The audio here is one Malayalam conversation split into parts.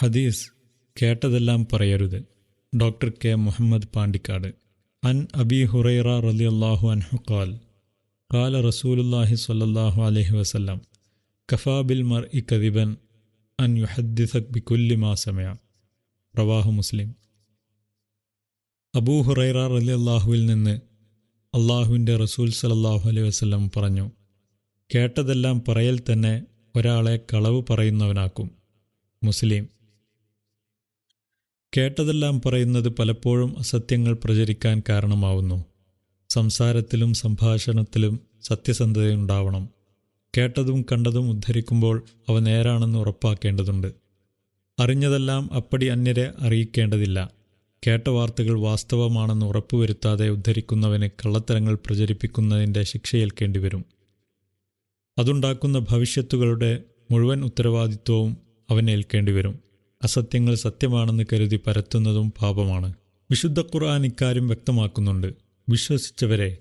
ഹദീസ് കേട്ടതെല്ലാം പറയരുത്. Doctor K. മുഹമ്മദ് പാണ്ടിക്കാട്. അൻ അബി ഹുറൈറ റലി അള്ളാഹു അൻഹുഖാൽ കാല റസൂലുല്ലാഹി സ്വല്ലല്ലാഹു അലൈഹി വസല്ലം കഫാ ബിൽ മർ ഇ കദിബൻ അൻ യുഹദ്ദിസക് ബി കുല്ലി മാസമയ പ്രവാഹു മുസ്ലിം. അബൂ ഹുറൈറ റലി അള്ളാഹുവിൽ നിന്ന് അള്ളാഹുവിന്റെ റസൂൽ സലല്ലാഹു അലൈഹി വസ്ലം പറഞ്ഞു കേട്ടതെല്ലാം പറയൽ തന്നെ ഒരാളെ കളവ് പറയുന്നവനാക്കും. മുസ്ലിം. കേട്ടതെല്ലാം പറയുന്നത് പലപ്പോഴും അസത്യങ്ങൾ പ്രചരിക്കാൻ കാരണമാവുന്നു. സംസാരത്തിലും സംഭാഷണത്തിലും സത്യസന്ധതയുണ്ടാവണം. കേട്ടതും കണ്ടതും ഉദ്ധരിക്കുമ്പോൾ അവ നേരാണെന്ന് ഉറപ്പാക്കേണ്ടതുണ്ട്. അറിഞ്ഞതെല്ലാം അപ്പടി അന്യരെ അറിയിക്കേണ്ടതില്ല. കേട്ട വാർത്തകൾ വാസ്തവമാണെന്ന് ഉറപ്പുവരുത്താതെ ഉദ്ധരിക്കുന്നവന് കള്ളത്തരങ്ങൾ പ്രചരിപ്പിക്കുന്നതിന്റെ ശിക്ഷയേൽക്കേണ്ടി വരും അതുണ്ടാക്കുന്ന ഭവിഷ്യത്തുകളുടെ മുഴുവൻ ഉത്തരവാദിത്വവും അവനേൽക്കേണ്ടി വരും അസത്യങ്ങൾ സത്യമാണെന്ന് കരുതി പരത്തുന്നതും പാപമാണ്. വിശുദ്ധ ഖുർആൻ ഇക്കാര്യം വ്യക്തമാക്കുന്നുണ്ട്. വിശ്വസിച്ചവരെ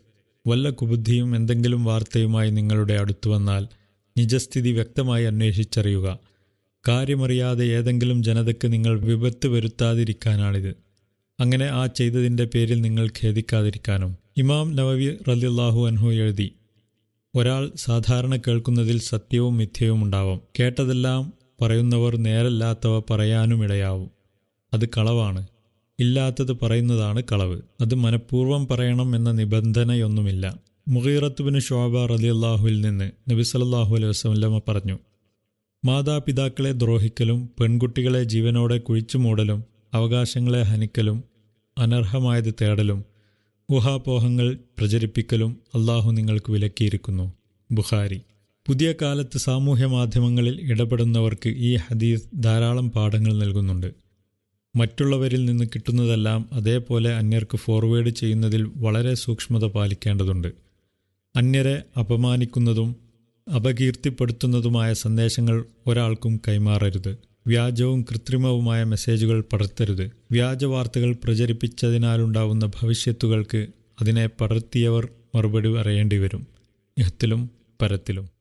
വല്ല കുബുദ്ധിയും എന്തെങ്കിലും വാർത്തയുമായി നിങ്ങളുടെ അടുത്തു വന്നാൽ നിജസ്ഥിതി വ്യക്തമായി അന്വേഷിച്ചറിയുക. കാര്യമറിയാതെ ഏതെങ്കിലും ജനതയ്ക്ക് നിങ്ങൾ വിപത്ത് വരുത്താതിരിക്കാനാണിത്. അങ്ങനെ ആ ചെയ്തതിന്റെ പേരിൽ നിങ്ങൾ ഖേദിക്കാതിരിക്കാനും. ഇമാം നവവി റലിള്ളാഹു അൻഹു എഴുതി ഒരാൾ സാധാരണ കേൾക്കുന്നതിൽ സത്യവും മിഥ്യവും ഉണ്ടാവാം. കേട്ടതെല്ലാം പറയുന്നവർ നേരല്ലാത്തവ പറയാനുമിടയാവും അത് കളവാണ്. ഇല്ലാത്തത് പറയുന്നതാണ് കളവ്. അത് മനഃപൂർവം പറയണം എന്ന നിബന്ധനയൊന്നുമില്ല. മുഹീറത്തുബിന് ഷോബ റലിയല്ലാഹുവിൽ നിന്ന് നബി സല്ലാഹു അലൈഹി വസ്ലമ പറഞ്ഞു മാതാപിതാക്കളെ ദ്രോഹിക്കലും പെൺകുട്ടികളെ ജീവനോടെ കുഴിച്ചു മൂടലും അവകാശങ്ങളെ ഹനിക്കലും അനർഹമായത് തേടലും ഊഹാപോഹങ്ങൾ പ്രചരിപ്പിക്കലും അള്ളാഹു നിങ്ങൾക്ക് വിലക്കിയിരിക്കുന്നു. ബുഖാരി പുതിയ കാലത്ത് സാമൂഹ്യ മാധ്യമങ്ങളിൽ ഇടപെടുന്നവർക്ക് ഈ ഹദീസ് ധാരാളം പാഠങ്ങൾ നൽകുന്നുണ്ട്. മറ്റുള്ളവരിൽ നിന്ന് കിട്ടുന്നതെല്ലാം അതേപോലെ അന്യർക്ക് ഫോർവേഡ് ചെയ്യുന്നതിൽ വളരെ സൂക്ഷ്മത പാലിക്കേണ്ടതുണ്ട്. അന്യരെ അപമാനിക്കുന്നതും അപകീർത്തിപ്പെടുത്തുന്നതുമായ സന്ദേശങ്ങൾ ഒരാൾക്കും കൈമാറരുത്. വ്യാജവും കൃത്രിമവുമായ മെസ്സേജുകൾ പടർത്തരുത്. വ്യാജ വാർത്തകൾ പ്രചരിപ്പിച്ചതിനാലുണ്ടാവുന്ന ഭവിഷ്യത്തുകൾക്ക് അതിനെ പടർത്തിയവർ മറുപടി പറയേണ്ടി വരും ഇഹത്തിലും പരത്തിലും.